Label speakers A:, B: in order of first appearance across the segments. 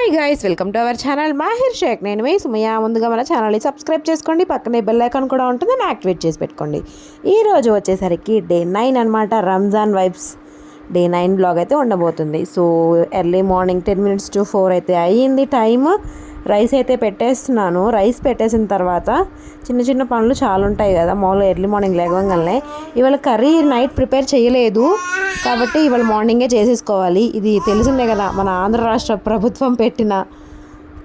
A: Hi guys welcome to our channel Mahir Shaikh నేను మీ సుమయ ముందుగా మన ఛానల్ని సబ్స్క్రైబ్ చేసుకోండి. పక్కనే బెల్ ఐకాన్ కూడా ఉంటుంది. యాక్టివేట్ చేసి పెట్టుకోండి. ఈరోజు వచ్చేసరికి డే నైన్ అనమాట Ramzan vibes day nine vlog అయితే ఉండబోతుంది. So early morning ten minutes to four అయితే అయ్యింది టైమ్ రైస్ అయితే పెట్టేస్తున్నాను. రైస్ పెట్టేసిన తర్వాత చిన్న చిన్న పనులు చాలా ఉంటాయి కదా మామూలుగా ఎర్లీ మార్నింగ్ లేవగానే. ఇవాళ కర్రీ నైట్ ప్రిపేర్ చేయలేదు. కాబట్టి ఇవాళ మార్నింగే చేసేసుకోవాలి. ఇది తెలిసిందే కదా మన ఆంధ్ర రాష్ట్ర ప్రభుత్వం పెట్టిన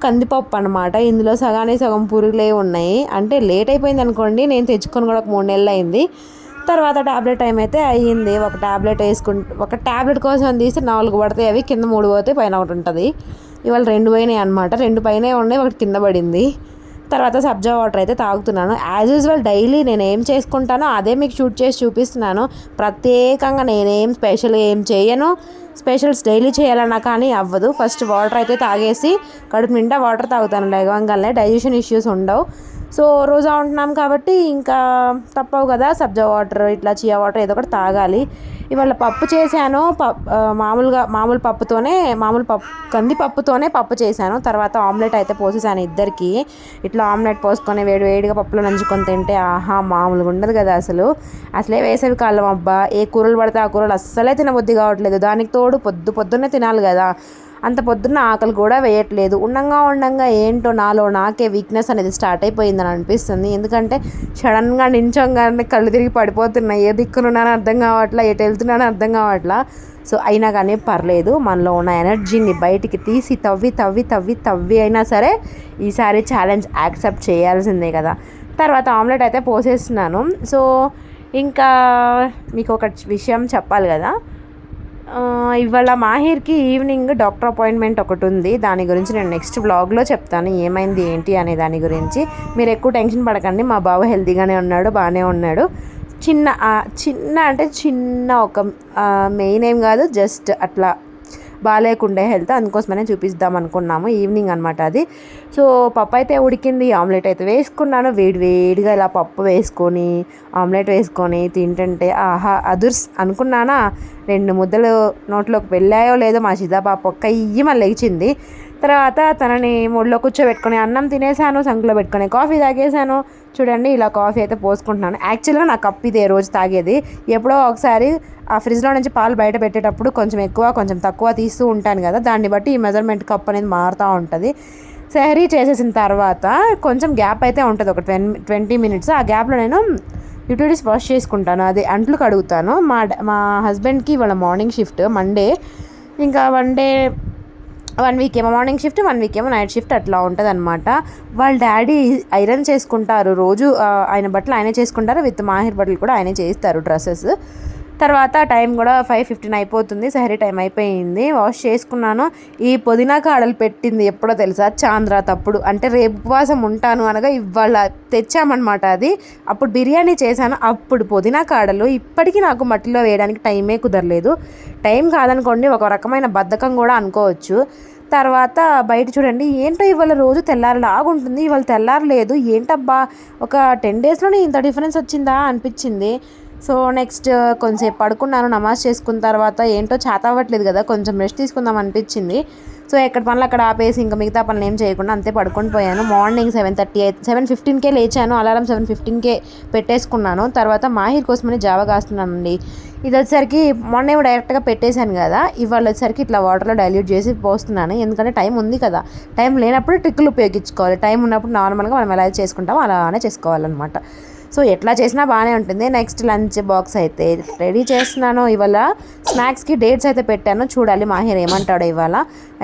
A: కందిపప్పు అనమాట ఇందులో సగానే సగం పురుగులే ఉన్నాయి. అంటే లేట్ అయిపోయింది అనుకోండి నేను తెచ్చుకొని కూడా ఒక మూడు నెలలు అయింది. తర్వాత ట్యాబ్లెట్ టైం అయితే అయ్యింది. ఒక ట్యాబ్లెట్ వేసుకుంటే ఒక ట్యాబ్లెట్ కోసం తీసి నాలుగు పడతాయి. అవి కింద మూడు పోతే పైన ఒకటి ఉంటుంది. ఇవాళ రెండు పోయినాయి అనమాట రెండు పైన ఉన్నాయి. ఒకటి కింద పడింది. తర్వాత సబ్జా వాటర్ అయితే తాగుతున్నాను. యాజ్ యూజువల్ డైలీ నేను ఏం చేసుకుంటానో అదే మీకు షూట్ చేసి చూపిస్తున్నాను. ప్రత్యేకంగా నేనేం స్పెషల్ ఏం చేయను. స్పెషల్స్ డైలీ చేయాలన్నా కానీ అవ్వదు. ఫస్ట్ వాటర్ అయితే తాగేసి కడుపు నిండా వాటర్ తాగుతాను. లేవగానే డైజెషన్ ఇష్యూస్ ఉండవు. సో రోజా ఉంటున్నాం కాబట్టి ఇంకా తప్పవు కదా. సబ్జా వాటర్ ఇట్లా చియా వాటర్ ఏదో ఒకటి తాగాలి. ఇవాళ పప్పు చేశాను పప్ మామూలుగా మామూలు పప్పుతోనే మామూలు పప్పు కందిపప్పుతోనే పప్పు చేశాను. తర్వాత ఆమ్లెట్ అయితే పోసేసాను ఇద్దరికి. ఇట్లా ఆమ్లెట్ పోసుకొని వేడి వేడిగా పప్పులో నంచుకొని తింటే ఆహా మామూలుగా ఉండదు కదా అసలు. అసలే వేసవి కాలం అబ్బా. ఏ కూరలు పడితే ఆ కూరలు అస్సలే తినబుద్ధి కావట్లేదు. దానికి తోడు పొద్దు పొద్దున్నే తినాలి కదా. అంత పొద్దున్న ఆకలి కూడా వేయట్లేదు. ఉండంగా ఉండంగా ఏంటో నాలో నాకే వీక్నెస్ అనేది స్టార్ట్ అయిపోయిందని అనిపిస్తుంది. ఎందుకంటే సడన్గా నించంగానే కళ్ళు తిరిగి పడిపోతున్నాయి. ఏ దిక్కునున్నానో అర్థం కావట్లా ఎటు వెళ్తున్నానో అర్థం కావట్లా. సో అయినా కానీ పర్లేదు. మనలో ఉన్న ఎనర్జీని బయటికి తీసి తవ్వి తవ్వి తవ్వి తవ్వి అయినా సరే ఈసారి ఛాలెంజ్ యాక్సెప్ట్ చేయాల్సిందే కదా. తర్వాత ఆమ్లెట్ అయితే పోసేస్తున్నాను. సో ఇంకా మీకు ఒక విషయం చెప్పాలి కదా. ఇవాళ మాహిర్కి ఈవినింగ్ డాక్టర్ అపాయింట్మెంట్ ఒకటి ఉంది దాని గురించి నేను నెక్స్ట్ బ్లాగ్లో చెప్తాను. ఏమైంది ఏంటి అనే దాని గురించి. మీరు ఎక్కువ టెన్షన్ పడకండి. మా బావ హెల్తీగానే ఉన్నాడు బాగానే ఉన్నాడు. చిన్న చిన్న అంటే చిన్న ఒక మెయిన్ ఏం కాదు జస్ట్ అట్లా బాగాలేకుండే హెల్త్ అందుకోసమనే చూపిద్దాం అనుకున్నాము ఈవినింగ్ అనమాట అది. సో పప్పు అయితే ఉడికింది ఆమ్లెట్ అయితే వేసుకున్నాను. వేడి వేడిగా ఇలా పప్పు వేసుకొని ఆమ్లెట్ వేసుకొని తింటుంటే ఆహా అదుర్స్ అనుకున్నానా? రెండు ముద్దలు నోట్లోకి వెళ్ళాయో లేదో మా సీతా పాప ఒక్క ఇయ్యి మళ్ళీ లేచింది. తర్వాత తనని మూడులో కూర్చోబెట్టుకొని అన్నం తినేసాను సంకులో పెట్టుకొని కాఫీ తాగేసాను చూడండి ఇలా కాఫీ అయితే పోసుకుంటున్నాను. యాక్చువల్గా నా కప్ ఇదే రోజు తాగేది. ఎప్పుడో ఒకసారి ఆ ఫ్రిడ్జ్లో నుంచి పాలు బయట పెట్టేటప్పుడు కొంచెం ఎక్కువ కొంచెం తక్కువ తీస్తూ ఉంటాను కదా. దాన్ని బట్టి ఈ మెజర్మెంట్ కప్ అనేది మారుతూ ఉంటుంది. సహరీ చేసేసిన తర్వాత కొంచెం గ్యాప్ అయితే ఉంటుంది. ఒక ట్వెన్ ట్వంటీ మినిట్స్ ఆ గ్యాప్లో నేను యూటిలిటీస్ వాష్ చేసుకుంటాను. అది అంట్లు కడుగుతాను. మా మా హస్బెండ్కి ఇవాళ మార్నింగ్ షిఫ్ట్ మండే ఇంకా వన్ డే వన్ వీక్ ఏమో మార్నింగ్ షిఫ్ట్ వన్ వీక్ ఏమో నైట్ షిఫ్ట్ అట్లా ఉంటుంది అనమాట వాళ్ళ డాడీ ఐరన్ చేసుకుంటారు. రోజు ఆయన బట్టలు ఆయనే చేసుకుంటారు. విత్ మాహిర్ బట్టలు కూడా ఆయనే చేస్తారు డ్రెస్సెస్. తర్వాత టైం కూడా ఫైవ్ ఫిఫ్టీన్ అయిపోతుంది. సహరీ టైం అయిపోయింది. వాష్ చేసుకున్నాను. ఈ పుదీనా కాడలు పెట్టింది ఎప్పుడో తెలుసా? చాంద్ర తప్పుడు. అంటే రేపు ఉపవాసం ఉంటాను అనగా ఇవాళ తెచ్చామన్నమాట అది. అప్పుడు బిర్యానీ చేశాను. అప్పుడు పుదీనా కాడలు. ఇప్పటికీ నాకు మట్టిలో వేయడానికి టైమే కుదరలేదు. టైం కాదనుకోండి ఒక రకమైన బద్ధకం కూడా అనుకోవచ్చు. తర్వాత బయట చూడండి ఏంటో ఇవాళ రోజు తెల్లారిలాగుంటుంది ఇవాళ తెల్లారలేదు ఏంటబ్బా? ఒక టెన్ డేస్లోనే ఇంత డిఫరెన్స్ వచ్చిందా అనిపించింది. సో నెక్స్ట్ కొంచెంసేపు పడుకున్నాను నమాజ్ చేసుకున్న తర్వాత ఏంటో చేత అవ్వట్లేదు కదా కొంచెం రెస్ట్ తీసుకుందాం అనిపించింది. సో ఎక్కడ పనులు అక్కడ ఆపేసి ఇంకా మిగతా పనులు ఏం చేయకుండా అంతే పడుకొని పోయాను. Morning seven thirty eight seven ఫిఫ్టీన్కే లేచాను అలారం సెవెన్ ఫిఫ్టీన్కే పెట్టేసుకున్నాను. తర్వాత మాహిర్ కోసమని జావ కాస్తున్నానండి. ఇది వచ్చేసరికి మొన్న ఏమో డైరెక్ట్గా పెట్టేశాను కదా ఇవాళ వచ్చేసరికి ఇట్లా వాటర్లో డైల్యూట్ చేసి పోస్తున్నాను. ఎందుకంటే టైం ఉంది కదా టైం లేనప్పుడు ట్రిక్కులు ఉపయోగించుకోవాలి. టైం ఉన్నప్పుడు నార్మల్గా మనం ఎలా చేసుకుంటామో అలానే చేసుకోవాలన్నమాట. సో ఎట్లా చేసినా బాగానే ఉంటుంది. నెక్స్ట్ లంచ్ బాక్స్ అయితే రెడీ చేస్తున్నాను. ఇవాళ స్నాక్స్కి డేట్స్ అయితే పెట్టాను. చూడాలి మాహిర్ ఏమంటాడో ఇవాళ.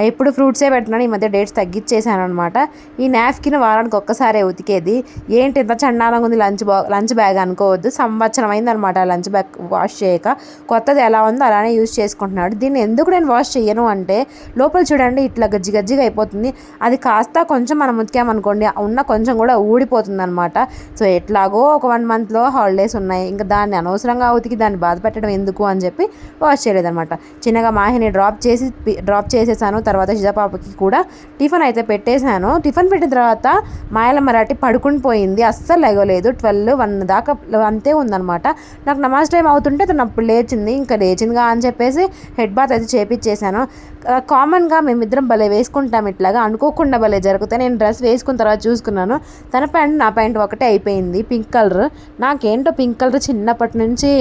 A: ఎప్పుడు ఫ్రూట్సే పెట్టినాను ఈ మధ్య డేట్స్ తగ్గించేసాను అనమాట ఈ నాఫ్కిన్ వారానికి ఒక్కసారే ఉతికేది. ఏంటి ఇంత చండాలంగా ఉంది లంచ్ బా లంచ్ బ్యాగ్ అనుకోవద్దు. సంవత్సరం అయిందనమాట లంచ్ బ్యాగ్ వాష్ చేయక. కొత్తది ఎలా ఉందో అలానే యూజ్ చేసుకుంటున్నాడు. దీన్ని ఎందుకు నేను వాష్ చేయను అంటే లోపల చూడండి ఇట్లా గజ్జి గజ్జిగా అయిపోతుంది. అది కాస్త కొంచెం మనం ఉతికామనుకోండి ఉన్న కొంచెం కూడా ఊడిపోతుంది అనమాట సో ఎట్లాగో ఒక వన్ మంత్లో హాలిడేస్ ఉన్నాయి. ఇంకా దాన్ని అనవసరంగా ఉతికి దాన్ని బాధ పెట్టడం ఎందుకు అని చెప్పి వాష్ చేయలేదన్నమాట. చిన్నగా మాహిని డ్రాప్ చేసి డ్రాప్ చేసేసాను. తర్వాత పాపకి కూడా టిఫిన్ అయితే పెట్టేశాను. టిఫిన్ పెట్టిన తర్వాత మాయల మరాఠీ పడుకుని పోయింది. అస్సలు లేగలేదు. ట్వెల్వ్ వన్ దాకా అంతే ఉందనమాట నాకు నమాజ్ టైం అవుతుంటే తను అప్పుడు లేచింది. ఇంకా లేచిందిగా అని చెప్పేసి హెడ్ బాత్ అయితే చేపించేశాను కామన్గా మేమిద్దరం భలే వేసుకుంటాం ఇట్లాగా. అనుకోకుండా భలే జరుగుతాయి నేను డ్రెస్ వేసుకున్న తర్వాత చూసుకున్నాను. తన ప్యాంట్ నా ప్యాంట్ ఒకటే అయిపోయింది. Pink colour. నాకేంటో పింక్ కలర్ చిన్నప్పటి నుంచి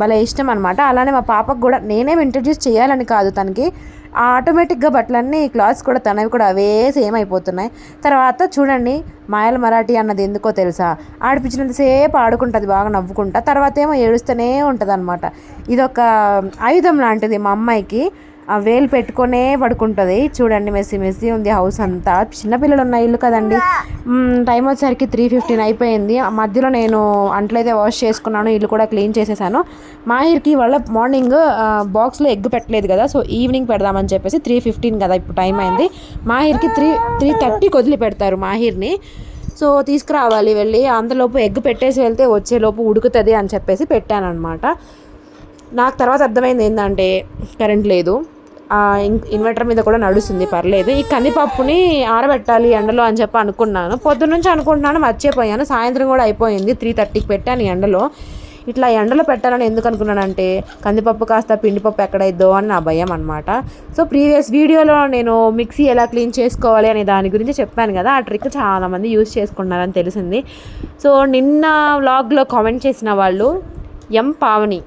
A: భలే ఇష్టం అనమాట అలానే మా పాపకు కూడా నేనేం ఇంట్రడ్యూస్ చేయాలని కాదు తనకి. ఆటోమేటిక్గా బట్టలన్నీ క్లాత్స్ కూడా తనవి కూడా అవే సేమ్ అయిపోతున్నాయి. తర్వాత చూడండి మాయల మరాఠీ అన్నది ఎందుకో తెలుసా? ఆడిపించినంతసేపు ఆడుకుంటుంది బాగా నవ్వుకుంటా. తర్వాత ఏమో ఏడుస్తూనే ఉంటుంది అనమాట ఇదొక ఆయుధం లాంటిది మా అమ్మాయికి. ఆ వేలు పెట్టుకునే పడుకుంటుంది. చూడండి మెస్సీ మెస్సీ ఉంది హౌస్ అంతా. చిన్నపిల్లలు ఉన్న ఇల్లు కదండి. టైం వచ్చేసరికి త్రీ ఫిఫ్టీన్ అయిపోయింది. ఆ మధ్యలో నేను అంట్లయితే వాష్ చేసుకున్నాను ఇల్లు కూడా క్లీన్ చేసేసాను. మాహిర్కి వాళ్ళ మార్నింగ్ బాక్స్లో ఎగ్ పెట్టలేదు కదా సో ఈవినింగ్ పెడదామని చెప్పేసి త్రీ ఫిఫ్టీన్ కదా ఇప్పుడు టైం అయింది. మాహిర్కి త్రీ త్రీ థర్టీకి వదిలి పెడతారు మాహిర్ని. సో తీసుకురావాలి వెళ్ళి అంతలోపు ఎగ్ పెట్టేసి వెళ్తే వచ్చేలోపు ఉడుకుతుంది అని చెప్పేసి పెట్టాను అనమాట నాకు తర్వాత అర్థమైంది ఏంటంటే కరెంట్ లేదు. ఇన్వర్టర్ మీద కూడా నడుస్తుంది పర్లేదు. ఈ కందిపప్పుని ఆరబెట్టాలి ఎండలో అని చెప్పి అనుకున్నాను. పొద్దున్న నుంచి అనుకుంటున్నాను మర్చిపోయాను. సాయంత్రం కూడా అయిపోయింది త్రీ థర్టీకి పెట్టాను ఎండలో. ఇట్లా ఎండలో పెట్టాలని ఎందుకు అనుకున్నానంటే కందిపప్పు కాస్త పిండిపప్పు ఎక్కడైద్దో అని నా భయం అనమాట సో ప్రీవియస్ వీడియోలో నేను మిక్సీ ఎలా క్లీన్ చేసుకోవాలి అనే దాని గురించి చెప్పాను కదా. ఆ ట్రిక్ చాలామంది యూజ్ చేసుకున్నారని తెలిసింది. సో నిన్న వ్లాగ్లో కామెంట్ చేసిన వాళ్ళు M Pavani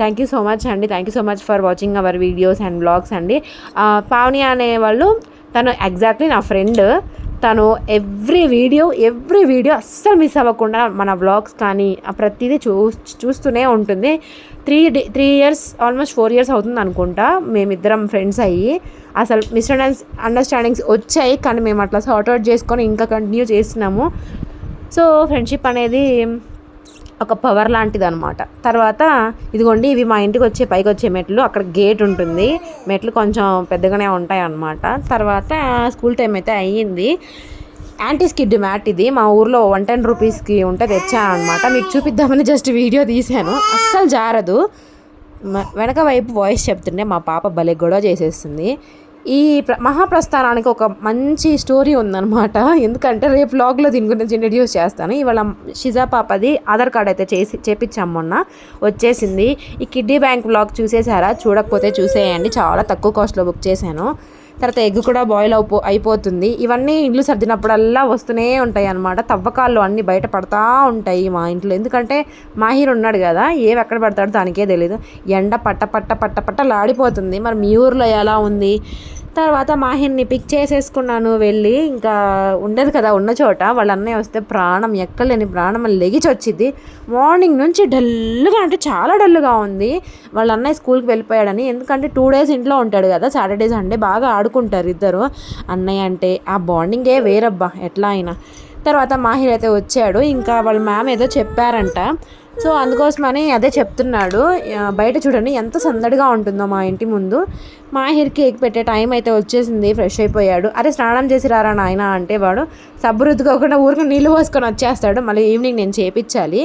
A: thank you so much అండి. Thank you so much for watching our videos and blogs అండి. పావని పావని అనేవాళ్ళు తను ఎగ్జాక్ట్లీ నా ఫ్రెండ్ తను ఎవ్రీ వీడియో ఎవ్రీ వీడియో అస్సలు మిస్ అవ్వకుండా మన వ్లాగ్స్ కానీ ప్రతిదీ చూ చూస్తూనే ఉంటుంది. Three day three years almost four years అవుతుంది అనుకుంటా మేమిద్దరం ఫ్రెండ్స్ అయ్యి. అసలు మిస్అండర్స్ అండర్స్టాండింగ్స్ వచ్చాయి కానీ మేము అట్లా సార్ట్అవుట్ చేసుకొని ఇంకా కంటిన్యూ చేస్తున్నాము. సో ఫ్రెండ్షిప్ అనేది ఒక పవర్ లాంటిది అనమాట తర్వాత ఇదిగోండి ఇవి మా ఇంటికి వచ్చే పైకి వచ్చే మెట్లు. అక్కడ గేట్ ఉంటుంది. మెట్లు కొంచెం పెద్దగానే ఉంటాయి అన్నమాట తర్వాత స్కూల్ టైం అయితే అయ్యింది. యాంటీ స్కిడ్ మ్యాట్ ఇది. మా ఊర్లో వన్ టెన్ రూపీస్కి ఉంటే తెచ్చాను అనమాట మీకు చూపిద్దామని జస్ట్ వీడియో తీశాను. అస్సలు జారదు. వెనక వైపు వాయిస్ చెప్తుంటే మా పాప భలే గొడవ చేసేస్తుంది. ఈ ప్ర మహాప్రస్థానానికి ఒక మంచి స్టోరీ ఉందన్నమాట. ఎందుకంటే రేపు బ్లాగ్లో దీని గురించి ఇంట్రడ్యూస్ చేస్తాను. ఇవాళ షిజా పాపది ఆధార్ కార్డ్ అయితే చేసి చేపించాం మొన్న. వచ్చేసింది. ఈ కిడ్డీ బ్యాంక్ బ్లాగ్ చూసేసారా? చూడకపోతే చూసేయండి. చాలా తక్కువ కాస్ట్లో బుక్ చేశాను. తర్వాత ఎగ్ కూడా బాయిల్ అయిపో అయిపోతుంది. ఇవన్నీ ఇండ్లు సర్దినప్పుడల్లా వస్తూనే ఉంటాయి అన్నమాట తవ్వకాలు అన్నీ బయట పడతా ఉంటాయి మా ఇంట్లో. ఎందుకంటే మాహీర్ ఉన్నాడు కదా ఏవి ఎక్కడ పడతాడో దానికే తెలియదు ఎండ పట్ట పట్ట పట్ట పట్ట లాడిపోతుంది. మరి మీ ఊర్లో ఎలా ఉంది? తర్వాత మాహిన్ని పిక్ చేసేసుకున్నాను వెళ్ళి. ఇంకా ఉండదు కదా ఉన్న చోట. వాళ్ళ అన్నయ్య వస్తే ప్రాణం ఎక్కలేని ప్రాణం లెగిచి వచ్చింది మార్నింగ్ నుంచి డల్గా అంటే చాలా డల్గా ఉంది. వాళ్ళ అన్నయ్య స్కూల్కి వెళ్ళిపోయాడని. ఎందుకంటే టూ డేస్ ఇంట్లో ఉంటాడు కదా. సాటర్డే సండే బాగా ఆడుకుంటారు ఇద్దరు. అన్నయ్య అంటే ఆ బాండింగే వేరబ్బా. ఎట్లా అయినా. తర్వాత మాహిర్ అయితే వచ్చాడు. ఇంకా వాళ్ళ మ్యామ్ ఏదో చెప్పారంట. సో అందుకోసమని అదే చెప్తున్నాడు. బయట చూడండి ఎంత సందడిగా ఉంటుందో మా ఇంటి ముందు. మాహిర్ కేక్ పెట్టే టైం అయితే వచ్చేసింది ఫ్రెష్ అయిపోయాడు. అరే స్నానం చేసి రారా నాయన అంటే వాడు సబ్బు రుద్దుకోకుండా ఊరికి నీళ్ళు పోసుకొని వచ్చేస్తాడు. మళ్ళీ ఈవినింగ్ నేను చేపించాలి.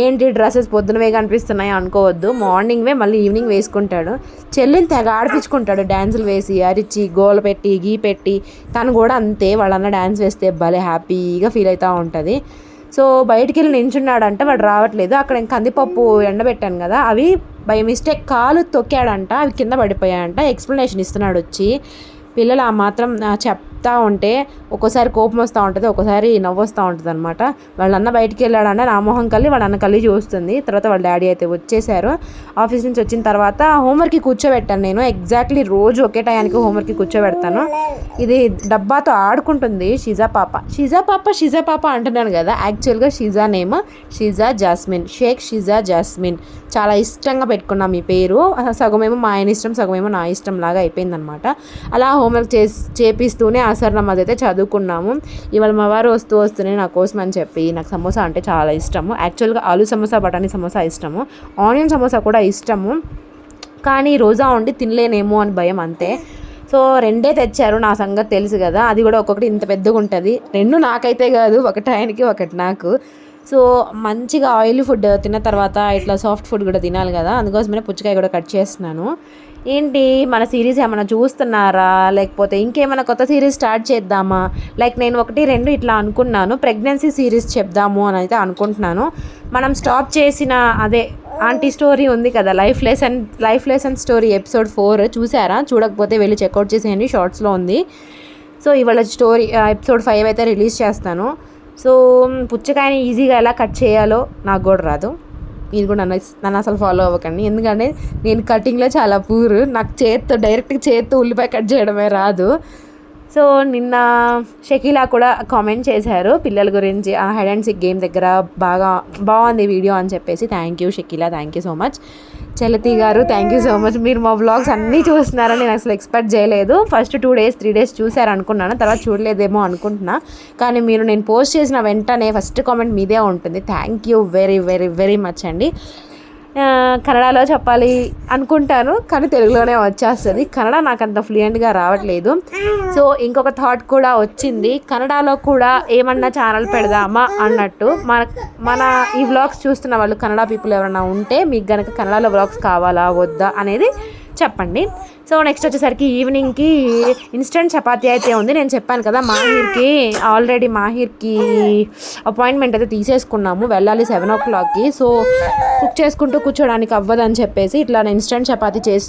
A: ఏంటి డ్రెస్సెస్ పొద్దునవే కనిపిస్తున్నాయి అనుకోవద్దు. మార్నింగ్వే మళ్ళీ ఈవినింగ్ వేసుకుంటాడు. చెల్లిని తెగ ఆడిపించుకుంటాడు డ్యాన్సులు వేసి అరిచి గోల పెట్టి గీ పెట్టి. తను కూడా అంతే వాళ్ళన్న డ్యాన్స్ వేస్తే భలే హ్యాపీగా ఫీల్ అవుతూ ఉంటుంది. సో బయటికి వెళ్ళి నించున్నాడంట వాడు రావట్లేదు. అక్కడ ఇంక కందిపప్పు ఎండబెట్టాను కదా అవి బై మిస్టేక్ కాలు తొక్కాడంట అవి కింద పడిపోయాయంట. ఎక్స్ప్లెనేషన్ ఇస్తున్నాడు వచ్చి. పిల్లలు ఆ మాత్రం చెప్ చెప్తా ఉంటే ఒక్కోసారి కోపం వస్తూ ఉంటుంది ఒక్కోసారి నవ్వు వస్తూ ఉంటుంది అనమాట వాళ్ళ అన్న బయటికి వెళ్ళాడన్న నా మొహం కల్లి వాళ్ళ అన్న కల్లి చూస్తుంది. తర్వాత వాళ్ళ డాడీ అయితే వచ్చేసారు. ఆఫీస్ నుంచి వచ్చిన తర్వాత హోంవర్క్కి కూర్చోబెట్టాను నేను. ఎగ్జాక్ట్లీ రోజు ఒకే టయానికి హోంవర్క్కి కూర్చోబెడతాను. ఇది డబ్బాతో ఆడుకుంటుంది షిజా పాప. షిజా పాప షిజా పాప అంటున్నాను కదా. యాక్చువల్గా Shiza name Shiza Jasmine. Shaik Shiza Jasmine. చాలా ఇష్టంగా పెట్టుకున్నాం ఈ పేరు. సగమేమో మా ఆయన ఇష్టం సగమేమో నా ఇష్టం లాగా అయిపోయిందనమాట అలా హోంవర్క్ చేసి చేపిస్తూనే అసర్ నమాజ్ అయితే చదువుకున్నాము. ఇవాళ మా వారు వస్తూ వస్తూనే నా కోసం అని చెప్పి నాకు సమోసా అంటే చాలా ఇష్టము. యాక్చువల్గా ఆలు సమోసా బఠానీ సమోసా ఇష్టము. ఆనియన్ సమోసా కూడా ఇష్టము. కానీ రోజా ఉండి తినలేనేమో అని భయం అంతే. సో రెండే తెచ్చారు నా సంగతి తెలుసు కదా. అది కూడా ఒక్కొక్కటి ఇంత పెద్దగా ఉంటుంది రెండు నాకైతే కాదు ఒకటి ఆయనకి ఒకటి నాకు. సో మంచిగా ఆయిల్ ఫుడ్ తిన్న తర్వాత ఇట్లా సాఫ్ట్ ఫుడ్ కూడా తినాలి కదా. అందుకోసమే పుచ్చకాయ కూడా కట్ చేస్తున్నాను. ఏంటి? మన సిరీస్ ఏమైనా చూస్తున్నారా? లేకపోతే ఇంకేమైనా కొత్త సిరీస్ స్టార్ట్ చేద్దామా? లైక్ నేను ఒకటి రెండు ఇట్లా అనుకున్నాను. ప్రెగ్నెన్సీ సిరీస్ చెప్దాము అని అయితే అనుకుంటున్నాను. మనం స్టాప్ చేసిన అదే ఆంటీ స్టోరీ ఉంది కదా. Life lesson life lesson story episode four చూసారా? చూడకపోతే వెళ్ళి చెక్అవుట్ చేసేయండి. షార్ట్స్లో ఉంది. సో ఇవాళ స్టోరీ ఎపిసోడ్ ఫైవ్ అయితే రిలీజ్ చేస్తాను. సో పుచ్చకాయని ఈజీగా ఎలా కట్ చేయాలో నాకు కూడా రాదు. మీరు కూడా నన్ను నన్ను అసలు ఫాలో అవ్వకండి. ఎందుకంటే నేను కటింగ్లో చాలా పూర్. నాకు చేత్తో డైరెక్ట్గా చేత్తో ఉల్లిపాయ కట్ చేయడమే రాదు. సో నిన్న షకీలా కూడా కామెంట్ చేశారు పిల్లల గురించి ఆ హైడ్ అండ్ సిక్ గేమ్ దగ్గర బాగా బాగుంది వీడియో అని చెప్పేసి. Thank you Shakeela. Thank you so much. Chalathi గారు థ్యాంక్ యూ సో మచ్ మీరు మా వ్లాగ్స్ అన్నీ చూస్తున్నారని నేను అసలు ఎక్స్పెక్ట్ చేయలేదు. First two days three days చూశారు అనుకున్నాను. తర్వాత చూడలేదేమో అనుకుంటున్నా. కానీ మీరు నేను పోస్ట్ చేసిన వెంటనే ఫస్ట్ కామెంట్ మీదే ఉంటుంది. Thank you very very very much అండి. కన్నడలో చెప్పాలి అనుకుంటాను కానీ తెలుగులోనే వచ్చేస్తుంది. కన్నడ నాకు అంత ఫ్లూయెంట్గా రావట్లేదు. సో ఇంకొక థాట్ కూడా వచ్చింది. కన్నడలో కూడా ఏమన్నా ఛానల్ పెడదామా అన్నట్టు. మన మన ఈ వ్లాగ్స్ చూస్తున్న వాళ్ళు కన్నడ పీపుల్ ఎవరైనా ఉంటే మీకు కనుక కన్నడలో వ్లాగ్స్ కావాలా వద్దా అనేది చెప్పండి. సో నెక్స్ట్ వచ్చేసరికి ఈవినింగ్కి ఇన్స్టెంట్ చపాతి అయితే ఉంది. నేను చెప్పాను కదా మాహిర్కి ఆల్రెడీ మాహిర్కి అపాయింట్మెంట్ అయితే తీసేసుకున్నాము. వెళ్ళాలి సెవెన్ ఓ క్లాక్కి సో కుక్ చేసుకుంటూ కూర్చోడానికి అవ్వదని చెప్పేసి ఇట్లా నేను ఇన్స్టెంట్ చపాతి చేసి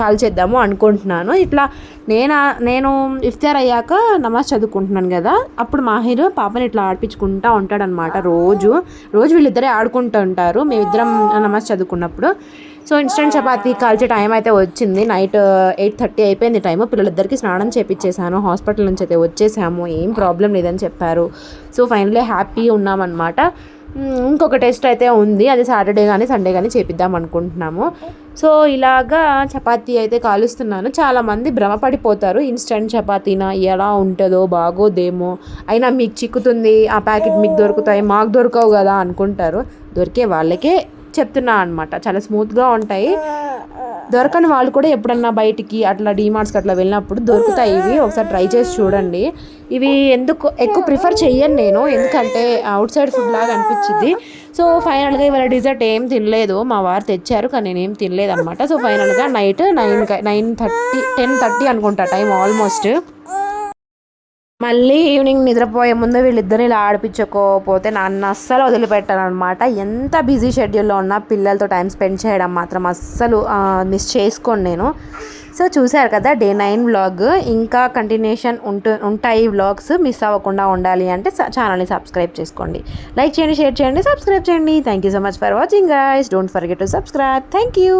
A: కాల్ చేద్దాము అనుకుంటున్నాను. ఇట్లా నేను నేను ఇఫ్తార్ అయ్యాక నమాజ్ చదువుకుంటున్నాను కదా అప్పుడు మాహిర్ పాపని ఇట్లా ఆడిపించుకుంటూ ఉంటాడనమాట రోజు. రోజు వీళ్ళిద్దరే ఆడుకుంటూ ఉంటారు. మేమిద్దరం నమాజ్ చదువుకున్నప్పుడు. సో ఇన్స్టెంట్ చపాతీ కాల్చే టైం అయితే వచ్చింది. నైట్ ఎయిట్ థర్టీ అయిపోయింది టైం పిల్లలిద్దరికి స్నానం చేపించేసాను హాస్పిటల్ నుంచి అయితే వచ్చేసాము. ఏం ప్రాబ్లం లేదని చెప్పారు. సో ఫైనలీ హ్యాపీ ఉన్నామన్నమాట. ఇంకొక టెస్ట్ అయితే ఉంది. అది సాటర్డే కానీ సండే కానీ చేపిద్దాం అనుకుంటున్నాము. సో ఇలాగా చపాతీ అయితే కాలుస్తున్నాను. చాలామంది భ్రమపడిపోతారు. ఇన్స్టెంట్ చపాతీనా ఎలా ఉంటుందో బాగోదేమో అయినా మీకు చిక్కుతుంది. ఆ ప్యాకెట్ మీకు దొరుకుతాయి. మాకు దొరకవు కదా అనుకుంటారు. దొరికే వాళ్ళకే చెప్తున్నా అనమాట చాలా స్మూత్గా ఉంటాయి. దొరకని వాళ్ళు కూడా ఎప్పుడన్నా బయటికి అట్లా డీమార్ట్స్కి అట్లా వెళ్ళినప్పుడు దొరుకుతాయి ఇవి. ఒకసారి ట్రై చేసి చూడండి. ఇవి ఎందుకు ఎక్కువ ప్రిఫర్ చెయ్యను నేను. ఎందుకంటే అవుట్ సైడ్ ఫుడ్ లాగా అనిపించింది. సో ఫైనల్గా ఇవాళ డిజర్ట్ ఏం తినలేదు. మా వారు తెచ్చారు కానీ నేను ఏం తినలేదు అనమాట సో ఫైనల్గా night nine nine thirty ten thirty అనుకుంటా టైం ఆల్మోస్ట్. మళ్ళీ ఈవినింగ్ నిద్రపోయే ముందు వీళ్ళిద్దరిని ఇలా ఆడిపించకపోతే నన్ను అస్సలు వదిలిపెట్టాను అనమాట ఎంత బిజీ షెడ్యూల్లో ఉన్నా పిల్లలతో టైం స్పెండ్ చేయడం మాత్రం అస్సలు మిస్ చేసుకోను నేను. సో చూశారు కదా డే నైన్ వ్లాగ్. ఇంకా కంటిన్యూషన్ ఉంటు ఉంటాయి వ్లాగ్స్. మిస్ అవ్వకుండా ఉండాలి అంటే ఛానల్ని సబ్స్క్రైబ్ చేసుకోండి. లైక్ చేయండి షేర్ చేయండి సబ్స్క్రైబ్ చేయండి. Thank you so much for watching guys don't forget to subscribe thank you